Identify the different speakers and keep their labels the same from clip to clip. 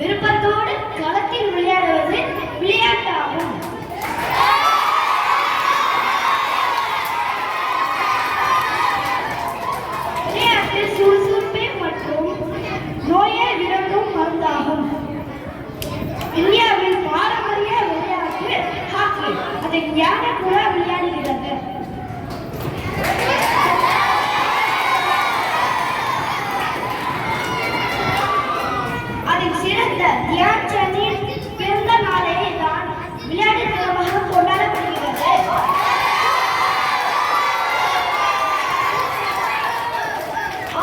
Speaker 1: விருப்பத்தோடு களத்தில் விளையாட ஜெயச்சனின் பிறந்த நாளை தான் விளையாட்டு கொண்டாடப்படுகிறது.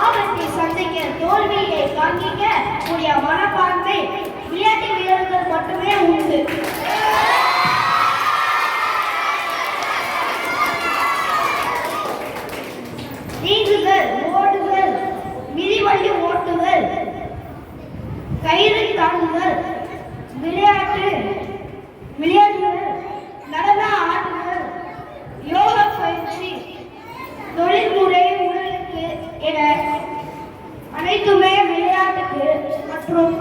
Speaker 1: ஆபத்தை சந்திக்க தோல்வியை தாங்கிக்க கூடிய மனப்பான்மை விளையாட்டு வீரர்கள் மட்டுமே உண்டு. ஆடுவர் விளையாட்டு விளையாடுவர் நடன ஆடுவர் யோக பயிற்சி தொழில்முறை உடலுக்கு என அனைத்துமே விளையாட்டுக்கு மற்றும்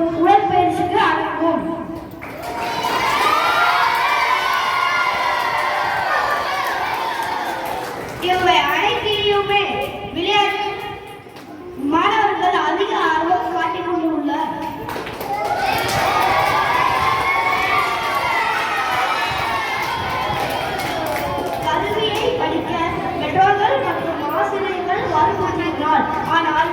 Speaker 1: ஆனால்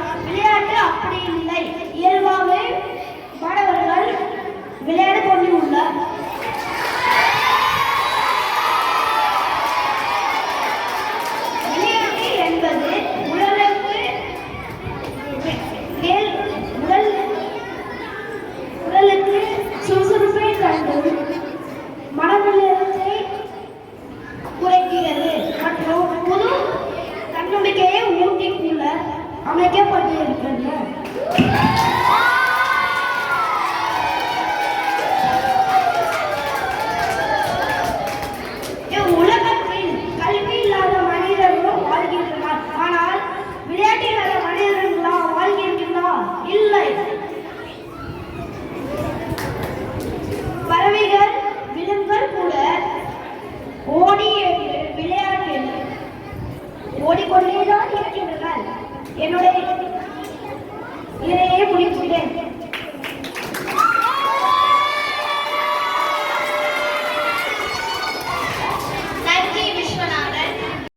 Speaker 1: हमें क्या पढ़ी है? என்னுடைய இதையே முடிச்சுட்டேன்